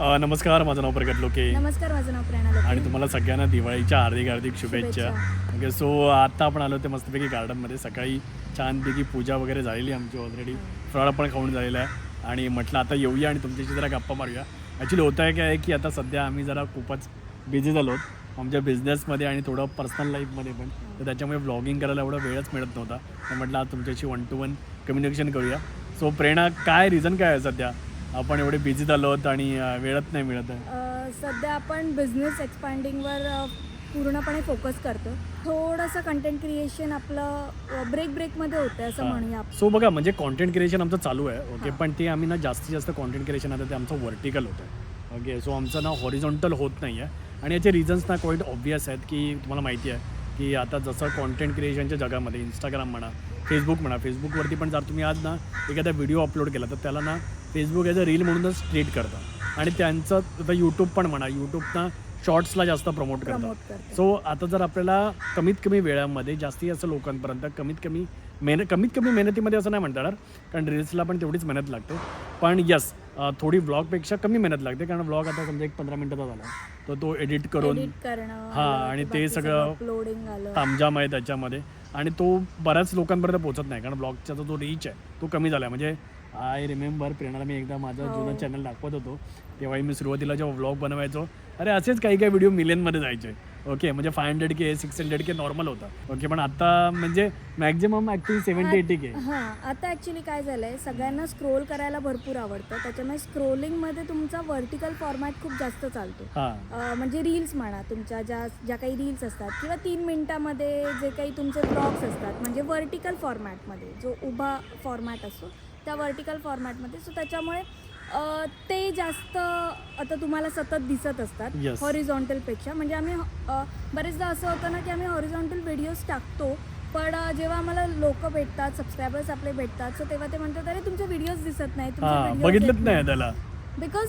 अ, नमस्कार माझं नाव प्रगत लोके. नमस्कार माझं नाव प्रेरणा लोके. आणि तुम्हाला सगळ्यांना दिवाळीच्या हार्दिक हार्दिक शुभेच्छा. ओके सो आता आपण आलो ते मस्तपैकी गार्डनमध्ये सकाळी छानपैकी पूजा वगैरे झालेली आमची ऑलरेडी फराळ पण खाऊन झालेला आहे. आणि म्हटलं आता येऊया आणि तुमच्याशी जरा गप्पा मारूया. ॲक्च्युली होतं आहे काय आहे की आता सध्या आम्ही जरा खूपच बिझी झालो आमच्या बिझनेसमध्ये आणि थोडं पर्सनल लाईफमध्ये पण. तर त्याच्यामुळे व्लॉगिंग करायला एवढा वेळच मिळत नव्हता. तर म्हटलं आज तुमच्याशी वन टू वन कम्युनिकेशन करूया. सो प्रेरणा काय रिझन काय आहे सध्या? आपण एवढे बिझी झालो आहोत आणि वेळच नाही मिळत आहे. अ, सध्या आपण बिझनेस एक्सपांडिंगवर अ, पूर्णपणे फोकस करतो. थोडंसं कंटेंट क्रिएशन आपलं ब्रेक ब्रेकमध्ये होतं असं म्हणूया आपण. सो बघा म्हणजे कॉन्टेंट क्रिएशन आमचं चालू आहे ओके पण ते आम्ही ना जास्तीत जास्त कॉन्टेंट क्रिएशन आता ते आमचं व्हर्टिकल होतं ओके सो आमचं ना हॉरिझॉन्टल होत नाही आहे आणि याचे रिझन्स ना क्वाईट ऑब्वियस आहेत की तुम्हाला माहिती आहे की आता जसं कॉन्टेंट क्रिएशनच्या जगामध्ये इंस्टाग्राम म्हणा फेसबुक म्हणा. फेसबुकवरती पण जर तुम्ही आज ना एखादा व्हिडिओ अपलोड केला तर त्याला ना फेसबुक ॲज अ रील म्हणूनच ट्रीट करतं. आणि त्यांचं आता यूट्यूब पण म्हणा. यूट्यूबना शॉर्ट्सला जास्त प्रमोट करतात प्रमोट करतो. सो आता जर आपल्याला कमीत कमी वेळामध्ये जास्त लोकांपर्यंत कमीत कमी मेहनत कमीत कमी मेहनतीमध्ये असं नाही म्हणता येणार कारण रील्सला पण तेवढीच मेहनत लागते. पण यस थोडी व्लॉगपेक्षा कमी मेहनत लागते कारण व्लॉग आता समजा एक पंधरा मिनटाचा झाला. तर तो एडिट करून हा, आणि ते सगळं तामजाम आहे त्याच्यामध्ये. आणि तो बऱ्याच लोकांपर्यंत पोहोचत नाही कारण ब्लॉगचा जो रीच आहे तो कमी झाला आहे म्हणजे आय रिमेंबर प्रेरणाला मी एकदा माझं हो. जुनं चॅनल दाखवत होतो. तेव्हाही मी सुरुवातीला जेव्हा व्लॉग बनवायचो अरे असेच काही काही व्हिडिओ मिलियनमध्ये जायचे. ओके म्हणजे five hundred K six hundred K normal होता. ओके पण आता म्हणजे maximum actually seventy eighty K हां आता ॲक्च्युली काय झालं आहे सगळ्यांना स्क्रोल करायला भरपूर आवडतं. त्याच्यामुळे स्क्रोलिंगमध्ये तुमचा व्हर्टिकल फॉर्मॅट खूप जास्त चालतो. हां. अ, म्हणजे रील्स म्हणा तुमच्या ज्या ज्या काही रील्स असतात किंवा तीन मिनटामध्ये जे काही तुमचे ब्लॉग्स असतात म्हणजे व्हर्टिकल फॉर्मॅटमध्ये जो उभा फॉर्मॅट असतो त्या व्हर्टिकल फॉर्मॅटमध्ये सो त्याच्यामुळे अ, ते जास्त आता तुम्हाला सतत दिसत असतात Yes. हॉरिझॉन्टलपेक्षा म्हणजे आम्ही अ, बरेचदा असं होतं ना की आम्ही हॉरिझॉन्टल व्हिडिओज टाकतो पण अ, जेव्हा आम्हाला लोक भेटतात सबस्क्रायबर्स आपले भेटतात सो तेव्हा ते म्हणतात अरे तुमचे व्हिडिओज दिसत नाही हां बघितलंच नाही त्याला. बिकॉज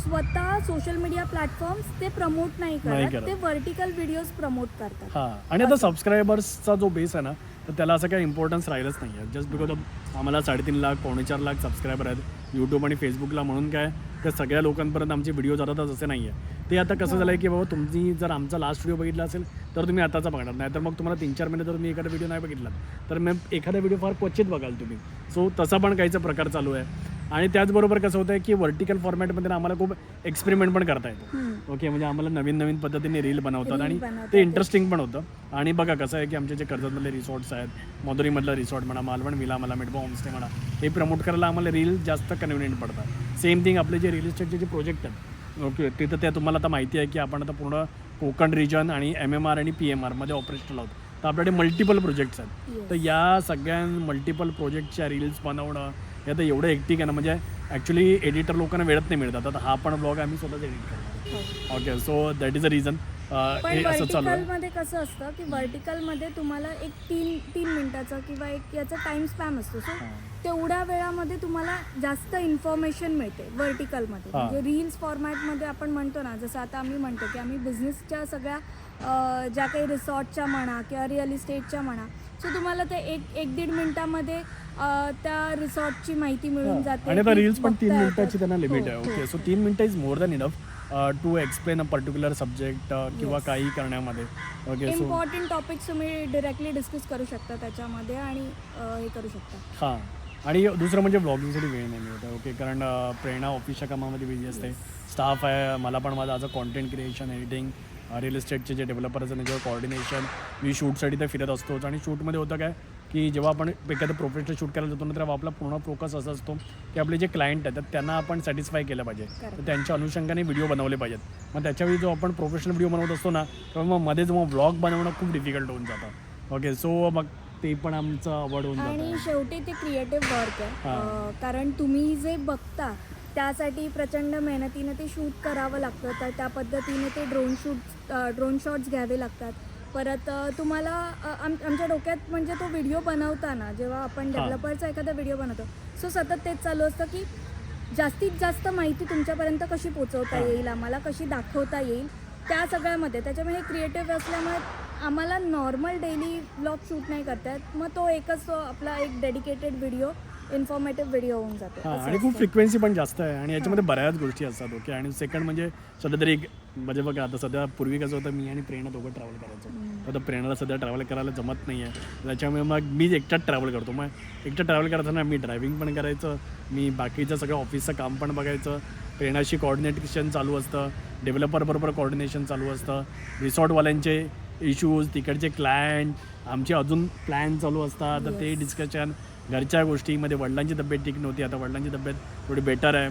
स्वतः सोशल मीडिया प्लॅटफॉर्म्स ते प्रमोट नाही नाही करत करत. ते व्हर्टिकल व्हिडिओज प्रमोट करतात. हां आणि आता सबस्क्रायबर्सचा जो बेस आहे ना तर त्याला असं काही इम्पॉर्टन्स राहिलंच नाही आहे जस्ट बिकॉज ऑफ आम्हाला साडेतीन लाख पावणे चार लाख सबस्क्रायबर आहेत यूट्यूब आणि फेसबुकला म्हणून काय तर सगळ्या लोकांपर्यंत आमचे व्हिडिओ जातातच असे नाही आहे ते आता कसं झालं आहे की बाबा तुम्ही जर आमचा लास्ट व्हिडिओ बघितला असेल तर तुम्ही आताचा बघणार. नाही तर मग तुम्हाला तीन चार महिने जर तुम्ही एखादा व्हिडिओ नाही बघितला तर मग एखादा व्हिडिओ फार क्वचित बघाल तुम्ही. सो तसा पण काहीचा प्रकार चालू आहे. आणि त्याचबरोबर कसं होतं की व्हर्टिकल फॉर्मॅटमध्ये आम्हाला खूप एक्सपेरिमेंट पण करता येतो. ओके म्हणजे आम्हाला नवीन नवीन पद्धतीने रील बनवतात आणि ते इंटरेस्टिंग पण होतं. आणि बघा कसं आहे की आमचे जे कर्जतमधले रिसॉर्ट्स आहेत मधुरीमधलं रिसॉर्ट म्हणा मालवण विला मला मिडबा होमस्टे म्हणा हे प्रमोट करायला आम्हाला रील जास्त कन्व्हिनियंट पडतात. सेम थिंग आपले जे रिअल इस्टेटचे जे प्रोजेक्ट आहेत. ओके तिथं त्या तुम्हाला आता माहिती आहे की आपण आता पूर्ण कोकण रिजन आणि एम एम आर आणि पी एम आरमध्ये ऑपरेशनल आहोत. तर आपल्याकडे मल्टिपल प्रोजेक्ट्स आहेत. तर या सगळ्या मल्टिपल प्रोजेक्टच्या रील्स बनवणं हे आता एवढं एकटिक आहे ना म्हणजे ॲक्च्युली एडिटर लोकांना वेळत नाही मिळतात आता हा पण ब्लॉग आम्ही स्वतःच एडिट हो. Okay so that is a reason हे असं चालू आहे व्हर्टिकलमध्ये कसं असतं की व्हर्टिकलमध्ये तुम्हाला एक तीन तीन मिनिटाचा किंवा एक याचा टाइम स्पॅम असतो सो. तेवढ्या वेळामध्ये तुम्हाला जास्त इन्फॉर्मेशन मिळते व्हर्टिकलमध्ये. म्हणजे रील्स फॉर्मॅटमध्ये आपण म्हणतो ना जसं आता आम्ही म्हणतो की आम्ही बिझनेसच्या सगळ्या ज्या काही रिसॉर्टच्या म्हणा किंवा रिअल इस्टेटच्या म्हणा सो तुम्हाला ते एक एक दीड मिनिटामध्ये अ, त्या रिसॉर्टची माहिती मिळून जाते आणि आता रील्स पण तीन बघता मिनिटाची येतात. त्यांना लिमिट आहे. हो, ओके सो हो. तीन मिनिटं is more than enough to explain a particular subject किंवा Yes. काही करण्यामध्ये. ओके सो इम्पॉर्टंट टॉपिक्स तुम्ही डिरेक्टली डिस्कस करू शकता त्याच्यामध्ये आणि अ, हे करू शकता. हां. आणि दुसरं म्हणजे ब्लॉगिंगसाठी वेळ नाही मिळत आहे. ओके कारण अं, प्रेरणा ऑफिसच्या कामामध्ये बिझी असते. स्टाफ आहे मला पण माझं आज कॉन्टेंट क्रिएशन एडिटिंग रिअल इस्टेटचे जे डेव्हलपर्स आहेत त्यांच्यावर कॉर्डिनेशन मी शूटसाठी तर फिरत असतोच. आणि शूटमध्ये होतं काय की जेव्हा आपण एखादं प्रोफेशनल शूट करायला जातो ना तेव्हा आपला पूर्ण फोकस असा असतो की आपले जे क्लायंट आहेत त्यांना आपण सॅटिस्फाय केलं पाहिजे. तर त्यांच्या अनुषंगाने व्हिडिओ बनवले पाहिजेत. मग त्याच्यावेळी जो आपण प्रोफेशनल व्हिडिओ बनवत असतो ना तेव्हा मग मध्ये जेव्हा व्लॉग बनवणं खूप डिफिकल्ट होऊन जातं. ओके सो मग ते पण आमचं अवॉर्ड होऊन आणि शेवटी ते क्रिएटिव्ह वर्क आहे. कारण तुम्ही जे बघता त्यासाठी प्रचंड मेहनतीने ते शूट करावं लागतं. तर त्या पद्धतीने ते ड्रोन शूट ड्रोन शॉट्स घ्यावे लागतात. परत तुम्हाला आम आमच्या डोक्यात म्हणजे तो व्हिडिओ बनवताना जेव्हा आपण. डेव्हलपरचा एखादा व्हिडिओ बनवतो सो सतत तेच चालू असतं की जास्तीत जास्त माहिती तुमच्यापर्यंत कशी पोचवता. येईल आम्हाला कशी दाखवता येईल त्या सगळ्यामध्ये त्याच्यामुळे क्रिएटिव्ह असल्यामुळे आम्हाला नॉर्मल डेली ब्लॉग शूट नाही करता येत मग तो एकच आपला एक डेडिकेटेड व्हिडिओ इन्फॉर्मेटिव्ह व्हिडिओ होऊन जातो. हां आणि खूप. फ्रिक्वेन्सी पण जास्त आहे आणि याच्यामध्ये बऱ्याच गोष्टी असतात ओके आणि सेकंड म्हणजे सध्या तरी एक म्हणजे बघा आता सध्या पूर्वी कसं होतं मी आणि प्रेरणा दोघं ट्रॅव्हल करायचो. आता प्रेरणाला सध्या ट्रॅव्हल करायला जमत नाही आहे त्याच्यामुळे मग मी एकटाच ट्रॅव्हल करतो. मग एकटं ट्रॅव्हल करताना मी ड्रायव्हिंग पण करायचं मी बाकीचं सगळं ऑफिसचं काम पण बघायचं. प्रेरणाशी कॉर्डिनेशन चालू असतं डेव्हलपरबरोबर कॉर्डिनेशन चालू असतं. रिसॉर्टवाल्यांचे इश्यूज तिकडचे क्लायंट आमचे अजून प्लॅन चालू असतात. तर ते डिस्कशन घरच्या गोष्टीमध्ये वडिलांची तब्येत ठीक नव्हती आता वडिलांची तब्येत थोडी बेटर आहे.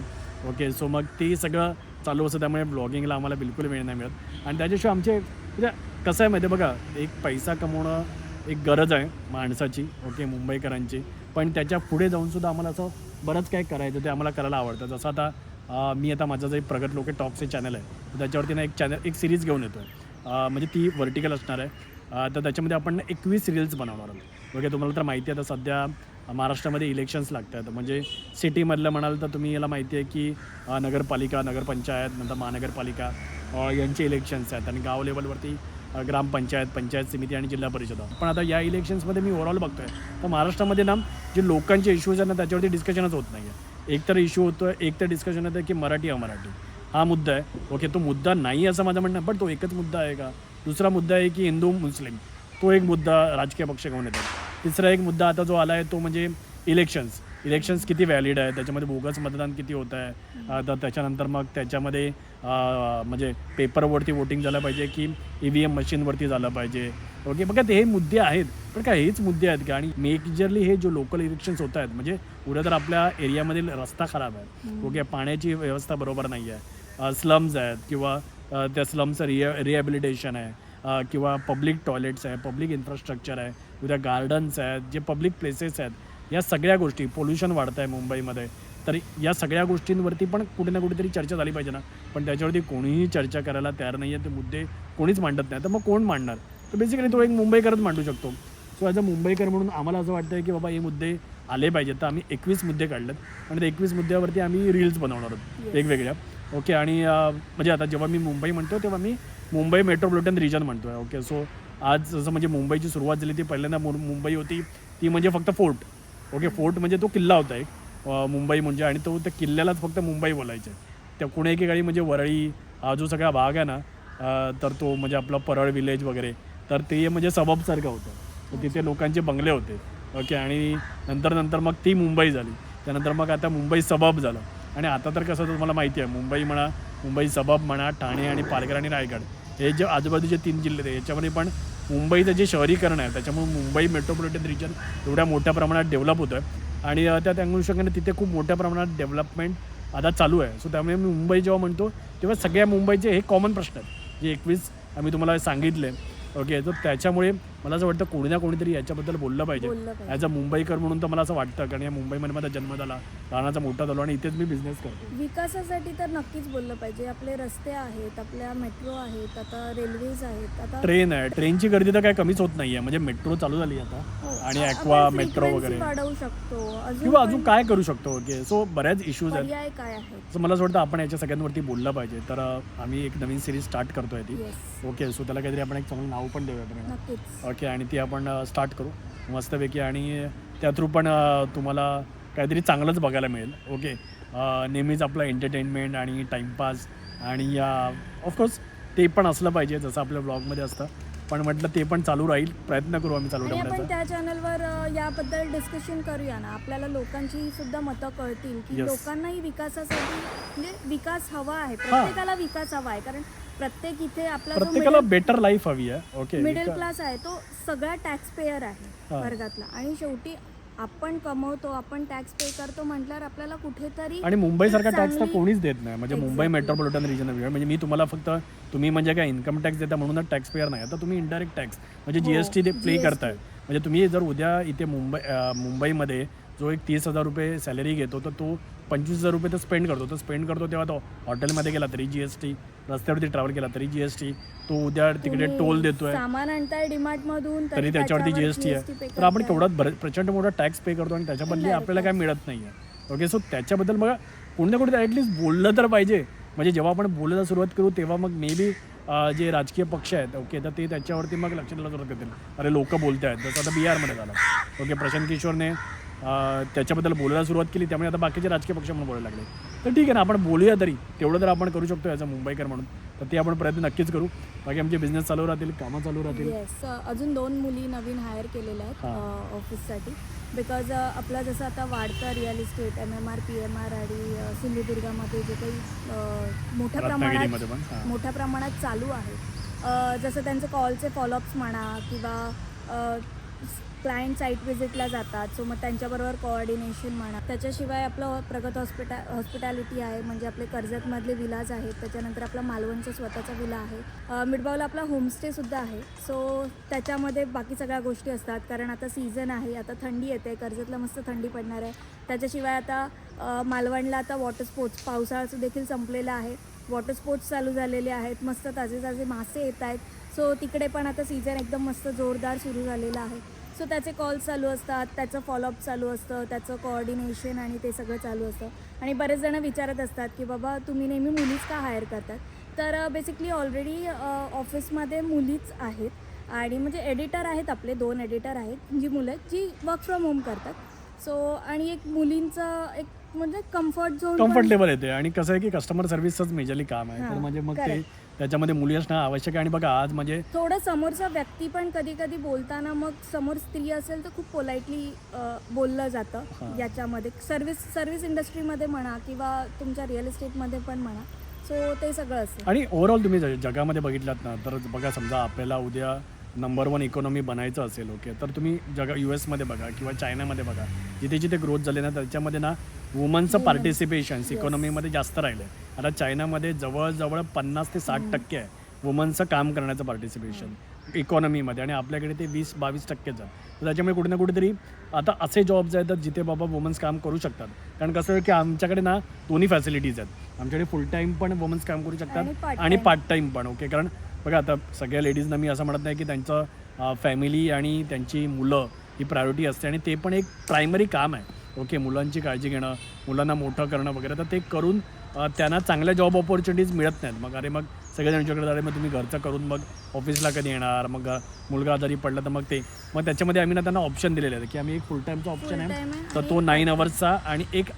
ओके सो मग ते सगळं चालू असतं त्यामुळे ब्लॉगिंगला आम्हाला बिलकुल वेळ नाही मिळत. आणि त्याच्याशिवाय आमचे म्हणजे कसं आहे माहिती आहे बघा एक पैसा कमवणं एक गरज आहे माणसाची ओके मुंबईकरांची. पण त्याच्या पुढे जाऊनसुद्धा आम्हाला असं बरंच काही करायचं ते आम्हाला करायला आवडतं. जसं आता मी आता माझं जे प्रगत लोके टॉपचे चॅनल आहे तर त्याच्यावरती ना एक चॅनल एक सिरीज घेऊन येतो आहे म्हणजे ती व्हर्टिकल असणार आहे. तर त्याच्यामध्ये आपण एकवीस रील्स बनवणार आहोत. ओके तुम्हाला तर माहिती आहे आता सध्या महाराष्ट्रामध्ये इलेक्शन्स लागतात. म्हणजे सिटीमधलं म्हणाल तर तुम्ही याला माहिती आहे की नगरपालिका नगरपंचायत नंतर महानगरपालिका यांचे इलेक्शन्स आहेत. आणि गाव लेवलवरती ग्रामपंचायत पंचायत समिती आणि जिल्हा परिषद. पण आता या इलेक्शन्समध्ये मी ओव्हरऑल आहे तर महाराष्ट्रामध्ये ना जे लोकांचे इश्यूज आहेत ना त्याच्यावरती डिस्कशनच होत नाही आहे एक तर इश्यू होतो आहे एक तर डिस्कशन होतं की मराठी अमराठी. हा मुद्दा आहे. ओके तो मुद्दा नाही असं माझं म्हणणं आहे, पण तो एकच मुद्दा आहे का? दुसरा मुद्दा आहे की हिंदू मुस्लिम. तो एक मुद्दा राजकीय पक्ष घेऊन येतात. तिसरा एक मुद्दा आता जो आला आहे तो म्हणजे इलेक्शन्स इलेक्शन्स किती व्हॅलिड आहे त्याच्यामध्ये बोगस मतदान किती होत आहे? तर त्याच्यानंतर मग त्याच्यामध्ये म्हणजे पेपरवरती वोटिंग झालं पाहिजे की ई व्ही एम मशीनवरती झालं पाहिजे? ओके बघा ते हे मुद्दे आहेत. पण काय हेच मुद्दे आहेत का? आणि मेजरली हे जो लोकल इलेक्शन्स होत आहेत म्हणजे उद्या तर आपल्या एरियामधील रस्ता खराब आहे. ओके पाण्याची व्यवस्था बरोबर नाही आहे स्लम्स आहेत किंवा त्या स्लमचं रिया रिहॅबिलिटेशन आहे. किंवा पब्लिक टॉयलेट्स आहे पब्लिक इन्फ्रास्ट्रक्चर आहे उद्या गार्डन्स आहेत जे पब्लिक प्लेसेस आहेत या सगळ्या गोष्टी पोल्युशन वाढतं आहे मुंबईमध्ये. तर या सगळ्या गोष्टींवरती पण कुठे ना कुठेतरी चर्चा झाली पाहिजे ना. पण त्याच्यावरती कोणीही चर्चा करायला तयार नाही आहे ते मुद्दे कोणीच मांडत नाही. तर मग कोण मांडणार? तर बेसिकली तो एक मुंबईकरच मांडू शकतो. सो ॲज अ मुंबईकर म्हणून आम्हाला असं वाटतं की बाबा हे मुद्दे आले पाहिजेत. तर आम्ही एकवीस मुद्दे काढलेत. आणि ते एकवीस मुद्द्यावरती आम्ही रील्स बनवणार आहोत. वेगवेगळ्या. ओके आणि म्हणजे आता जेव्हा मी मुंबई म्हणतो तेव्हा मी मुंबई मेट्रोपॉलिटन रिजन म्हणतो आहे ओके. सो आज जसं म्हणजे मुंबईची सुरुवात झाली ती पहिल्यांदा मु- मुंबई होती. ती म्हणजे फक्त फोर्ट ओके. फोर्ट म्हणजे तो किल्ला होता एक मुंबई म्हणजे आणि तो त्या किल्ल्यालाच फक्त मुंबई बोलायचे. त्या कुणे एकेकाळी म्हणजे वरळी हा जो सगळा भाग आहे ना तर तो म्हणजे आपला परळ विलेज वगैरे तर ते म्हणजे सबबसारखं होतं. तर तिथे लोकांचे बंगले होते ओके. आणि नंतर नंतर मग ती मुंबई झाली. त्यानंतर मग आता मुंबई सबब झालं. आणि आता तर कसं तुम्हाला माहिती आहे मुंबई म्हणा मुंबई सबब म्हणा ठाणे आणि पालघर आणि रायगड हे जे आजूबाजूचे तीन जिल्हे आहेत याच्यामध्ये पण मुंबईचं जे शहरीकरण आहे त्याच्यामुळे मुंबई मेट्रोपॉलिटन रिजन एवढ्या मोठ्या प्रमाणात डेव्हलप होतं आहे आणि त्या त्या अनुषंगाने तिथे खूप मोठ्या प्रमाणात डेव्हलपमेंट आता चालू आहे. सो त्यामुळे मी मुंबई जेव्हा म्हणतो तेव्हा सगळ्या मुंबईचे हे कॉमन प्रश्न आहेत. जे एकवीस आम्ही तुम्हाला सांगितले. ओके तर त्याच्यामुळे मला असं वाटतं कोणी ना कोणीतरी याच्याबद्दल बोललं पाहिजे. ॲज अ मुंबईकर म्हणून तर मला असं वाटतं कारण या मुंबईमध्ये माझा जन्म झाला लहानाचा मोठा झालो आणि इथेच मी बिझनेस करतो. विकासासाठी तर नक्कीच बोललं पाहिजे. आपले रस्ते आहेत आपल्या मेट्रो आहेत आता रेल्वेज आहेत आता ट्रेन आहे. ट्रेनची गर्दी तर काय कमीच होत नाही आहे म्हणजे मेट्रो चालू झाली आता. हो, आणि ॲक्वा मेट्रो वगैरे. वाढवू शकतो. अजून किंवा अजून काय करू शकतो? ओके सो बऱ्याच इश्यूज आहेत. पर्याय काय आहेत? सो मला असं वाटतं आपण याच्या सगळ्यांवरती बोललं पाहिजे. तर आम्ही एक नवीन सिरीज स्टार्ट करतोय ती. ओके सो त्याला काहीतरी आपण एक चांगलं नाव पण देऊया ओके आणि ती आपण स्टार्ट करू. मस्तपैकी. आणि त्या थ्रू पण तुम्हाला काहीतरी चांगलंच बघायला मिळेल. ओके. नेहमीच आपलं एंटरटेनमेंट आणि टाईमपास आणि ऑफकोर्स ते पण असलं पाहिजे जसं आपल्या ब्लॉगमध्ये असतं. पण म्हटलं ते पण चालू राहील. प्रयत्न करू आम्ही चालू ठेवण्याचा. त्या चॅनलवर याबद्दल डिस्कशन करूया ना? आपल्याला लोकांची सुद्धा मतं कळतील की Yes. लोकांनाही विकासासाठी म्हणजे विकास हवा आहे. प्रत्येकाला विकास हवा आहे. कारण प्रत्येक इथे आपला जो प्रत्येकाला बेटर लाईफ हवी आहे ओके मिडल क्लास आहे तो सगळा टॅक्स पेयर आहे हा. वर्गातला आणि शेवटी आपण कमवतो आपण टॅक्स पे करतो म्हटल्यावर आपल्याला कुठेतरी आणि मुंबईसारखा टॅक्स तर चांगली- कोणीच देत नाही म्हणजे मुंबई Exactly. मेट्रोपॉलिटन रिजन म्हणजे मी तुम्हाला फक्त तुम्ही म्हणजे काय इन्कम टॅक्स देता म्हणूनच टॅक्स पेअर नाही आता तुम्ही इनडायरेक्ट टॅक्स म्हणजे हो, जीएसटी ते प्ले GST. करताय म्हणजे तुम्ही जर उद्या इथे मुंबई अं, मुंबईमध्ये जो एक तीस हजार रुपये सॅलरी घेतो तर तो पंचवीस हजार रुपये तो स्पेंड करतो. तो स्पेंड करतो तेव्हा तो हॉटेलमध्ये गेला तरी जीएसटी रस्त्यावरती ट्रॅव्हल केला तरी जीएसटी तो उद्या तिकडे टोल देतोय. सामान आणताय तरी त्याच्यावरती जीएसटी आहे. तर आपण केवढा बरं प्रचंड मोठा टॅक्स पे करतो आणि त्याच्या बदली Indirect आपल्याला काय मिळत नाही आहे ओके सो त्याच्याबद्दल बघा कोणी ना कोणी ॲटलिस्ट बोललं तर पाहिजे. म्हणजे जेव्हा आपण बोलायला सुरुवात करू तेव्हा मग मे बी जे राजकीय पक्ष आहेत ओके तर ते त्याच्यावरती मग लक्ष द्यायला सुरुवात करतील. अरे लोक बोलत आहेत जसं आता बिहारमध्ये झालं. ओके प्रशांत किशोरने त्याच्याबद्दल बोलायला सुरुवात केली त्यामुळे आता बाकीचे राजकीय पक्ष म्हणून बोलायला लागले. तर ठीक आहे ना आपण बोलूया तरी. तेवढं तर आपण करू शकतो याचा मुंबईकर म्हणून. तर ते आपण प्रयत्न नक्कीच करू. बाकी आमचे बिझनेस चालू राहतील कामं चालू राहतील. येस अजून दोन मुली नवीन हायर केलेल्या आहेत. ऑफिससाठी बिकॉज आपलं जसं आता वाढतं real estate M M R P M R आणि सिंधुदुर्गामध्ये जे काही मोठ्या प्रमाणात. मोठ्या प्रमाणात चालू आहे. जसं त्यांचे कॉलचे फॉलोअप्स म्हणा किंवा क्लायंट साईट व्हिजिटला जातात. सो मग त्यांच्याबरोबर कोऑर्डिनेशन म्हणा. त्याच्याशिवाय आपलं प्रगत हॉस्पिटा हॉस्पिटॅलिटी आहे. म्हणजे आपले कर्जतमधले विलाज आहेत. त्याच्यानंतर आपला मालवणचा स्वतःचा विला आहे. मिडबावला आपला होमस्टेसुद्धा आहे. सो त्याच्यामध्ये बाकी सगळ्या गोष्टी असतात. कारण आता सीझन आहे. आता थंडी येते. कर्जतला मस्त थंडी पडणार आहे. त्याच्याशिवाय आता मालवणला आता वॉटर स्पोर्ट्स पावसाळा देखील संपलेला आहे. वॉटर स्पोर्ट्स चालू झालेले आहेत. मस्त ताजे ताजे मासे येत आहेत. सो तिकडे पण आता सीझन एकदम मस्त जोरदार सुरू झालेलं आहे. सो त्याचे कॉल्स चालू असतात त्याचं फॉलोअप चालू असतं त्याचं कोऑर्डिनेशन आणि ते सगळं चालू असतं. आणि बरेच जण विचारत असतात की बाबा तुम्ही नेहमी मुलीच का हायर करतात? तर बेसिकली ऑलरेडी ऑफिसमध्ये मुलीच आहेत. आणि म्हणजे एडिटर आहेत आपले दोन एडिटर आहेत. जी मुलं आहेत जी वर्क फ्रॉम होम करतात. सो आणि एक मुलींचं एक म्हणजे कम्फर्ट झोन कम्फर्टेबल येते आणि कसं आहे की कस्टमर सर्व्हिसच मेजरली काम आहे. तर म्हणजे मग ते. त्याच्यामध्ये मुली असणं आवश्यक आहे. आणि बघा आज म्हणजे थोडं समोरचा व्यक्ती पण कधी कधी बोलताना मग समोर स्त्री असेल तर खूप पोलाइटली बोललं जातं. याच्यामध्ये. सर्व्हिस सर्व्हिस इंडस्ट्रीमध्ये म्हणा किंवा तुमच्या रिअल इस्टेटमध्ये पण म्हणा. सो ते सगळं असतं. आणि ओव्हरऑल तुम्ही जगामध्ये बघितलात ना तर बघा समजा आपल्याला उद्या नंबर वन इकॉनॉमी बनायचं असेल ओके तर तुम्ही जगा यू एसमध्ये बघा किंवा चायनामध्ये बघा. जिथे जिथे ग्रोथ झाले ना त्याच्यामध्ये ना वुमनचं Women. पार्टिसिपेशन्स इकॉनॉमीमध्ये जास्त राहिलं आहे आता चायनामध्ये जवळजवळ पन्नास ते साठ टक्के आहे वुमनचं काम करण्याचं पार्टिसिपेशन इकॉनॉमीमध्ये आणि आपल्याकडे ते वीस बावीस टक्केच आहे तर त्याच्यामुळे कुठे ना कुठेतरी आता असे जॉब्स आहेत जिथे बाबा वुमन्स काम करू शकतात. कारण कसं आहे की आमच्याकडे ना दोन्ही फॅसिलिटीज आहेत. आमच्याकडे फुल टाईम पण वुमन्स काम करू शकतात आणि. पार्ट टाईम पण ओके कारण बघा आता सगळ्या लेडीजना मी असं म्हणत नाही की त्यांचं फॅमिली आणि त्यांची मुलं ही प्रायोरिटी असते आणि ते पण एक प्रायमरी काम आहे. ओके मुलांची काळजी घेणं मुलांना मोठं करणं वगैरे तर ते करून त्यांना चांगल्या जॉब ऑपॉर्च्युनिटीज मिळत नाहीत. मग अरे मग सगळेजण यांच्याकडे अरे मग तुम्ही घरचं करून मग ऑफिसला कधी येणार? मग मुलगा आजारी पडला तर मग ते. मग त्याच्यामध्ये आम्ही ना त्यांना ऑप्शन दिलेले आहे की आम्ही एक फुल टाईमचा ऑप्शन आहे तर तो नाईन अवर्सचा आणि एक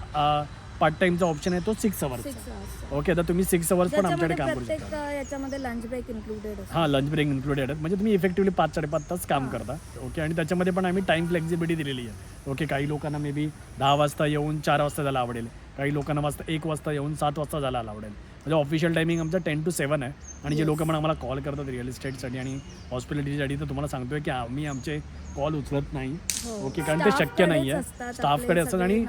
पार्ट टाईमचा ऑप्शन आहे तो सिक्स अवर्सचा ओके तर तुम्ही सिक्स अवर्स पण आमच्याकडे काम करू शकता. याच्यामध्ये लंच ब्रेक इन्क्लुडेड हां लंच ब्रेक इन्क्लुडेड आहेत म्हणजे तुम्ही इफेक्टिव्हली पाच साडेपाच तास काम करता. ओके आणि त्याच्यामध्ये पण आम्ही टाईम फ्लेक्झिबिलिटी दिलेली आहे. ओके काही लोकांना मे बी दहा वाजता येऊन चार वाजता जायला आवडेल. काही लोकांना वाजता एक वाजता येऊन सात वाजता जायला आवडेल म्हणजे ऑफिशियल टायमिंग आमचा टेन टू सेवन आहे. आणि जे लोक पण आम्हाला कॉल करतात रिअल इस्टेटसाठी आणि हॉस्पिटॅलिटीसाठी तर तुम्हाला सांगतोय की आम्ही आमचे कॉल उचलत नाही. हो. ओके कारण ते शक्य नाही आहे स्टाफकडे असतात आणि.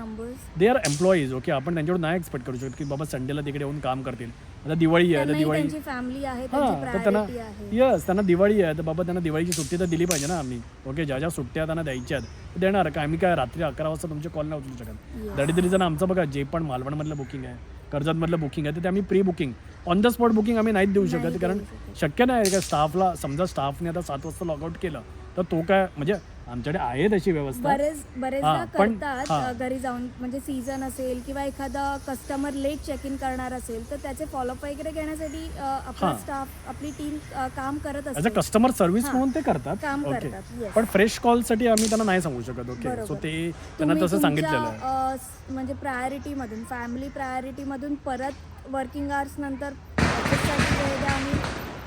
दे आर एम्प्लॉईज ओके आपण त्यांच्याकडून नाही एक्सपेक्ट करू शकत की बाबा संडेला तिकडे येऊन काम करतील. आता दिवाळी आहे त्यांनाही दिवाळी. त्यांची फॅमिली आहे हां तर त्यांना प्रायोरिटी आहे. यस त्यांना दिवाळी आहे. तर बाबा त्यांना दिवाळीची सुट्टी तर दिली पाहिजे ना आम्ही. ओके ज्या ज्या सुट्ट्या त्यांना द्यायच्या आहेत देणार का? आम्ही काय रात्री अकरा वाजता तुमचे कॉल नाही उचलू शकत. Yes. That is the reason आमचं बघा जे पण मालवणमधलं बुकिंग आहे कर्जतमधलं बुकिंग आहे तर ते आम्ही pre booking on the spot booking आम्ही नाहीच देऊ शकत कारण. शक्य नाही का स्टाफला समजा स्टाफने आता सात वाजता लॉगआउट केलं तर तो काय म्हणजे आमच्याकडे आहे तशी व्यवस्था बरेच बरेचदा हां, पण- करतात हां. अ, घरी जाऊन म्हणजे सीझन असेल किंवा एखादा कस्टमर लेट चेक इन करणार असेल तर त्याचे फॉलोअप वगैरे घेण्यासाठी अ, आपला हां. स्टाफ आपली टीम काम करत ॲज अ असते कस्टमर सर्व्हिस हां. म्हणून ते करतात काम ओके करतात, yes. पण फ्रेश कॉलसाठी आम्ही त्यांना नाही सांगू शकत ओके बरोबर. सो ते त्यांना तुम्ही तसं सांगितलेलं आहे तुमच्या, अ, स- म्हणजे प्रायोरिटीमधून फॅमिली प्रायोरिटीमधून परत वर्किंग आवर्स नंतर वेळ द्या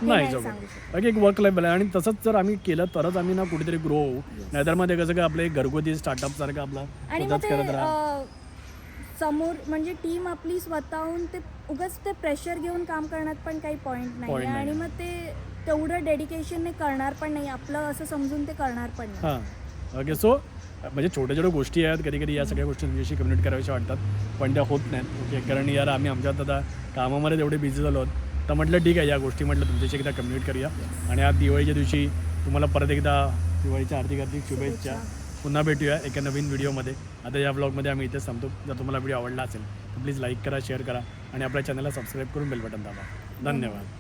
नाही जमत. एक वर्क लाईफ आणि तसंच जर आम्ही केलं तरच आम्ही ना कुठेतरी ग्रो होऊ. नाहीतरमध्ये कसं काय आपलं एक घरगुती स्टार्टअप सारखं आपला आणि मग स्वतःच ते करत राहा अ, समोर म्हणजे टीम आपली स्वतःहून ते उगाच ते प्रेशर घेऊन काम करण्यात पण काही पॉईंट नाही Point आणि नाही. मग ते तेवढं डेडिकेशनने करणार पण नाही. आपलं असं समजून ते करणार पण नाही. हां. ओके सो म्हणजे छोट्या छोट्या गोष्टी आहेत. कधी कधी या सगळ्या गोष्टी तुमच्याशी कम्युनिट कराव्याशा वाटतात. पण त्या होत नाहीत. ओके कारण यार आम्ही आमच्यात आता कामामध्ये तेवढे बिझी झालो आहोत. तर म्हटलं ठीक आहे या गोष्टी म्हटलं तुमच्याशी एकदा कम्युनिट करूया. आणि आज दिवाळीच्या दिवशी तुम्हाला परत एकदा दिवाळीच्या हार्दिक हार्दिक शुभेच्छा. पुन्हा भेटूया एका नवीन व्हिडिओमध्ये. आता या ब्लॉगमध्ये आम्ही इथेच थांबतो. जर तुम्हाला व्हिडिओ आवडला असेल तर प्लीज लाईक करा शेअर करा आणि आपल्या चॅनलला सबस्क्राईब करून बेल बटन दाबा. धन्यवाद.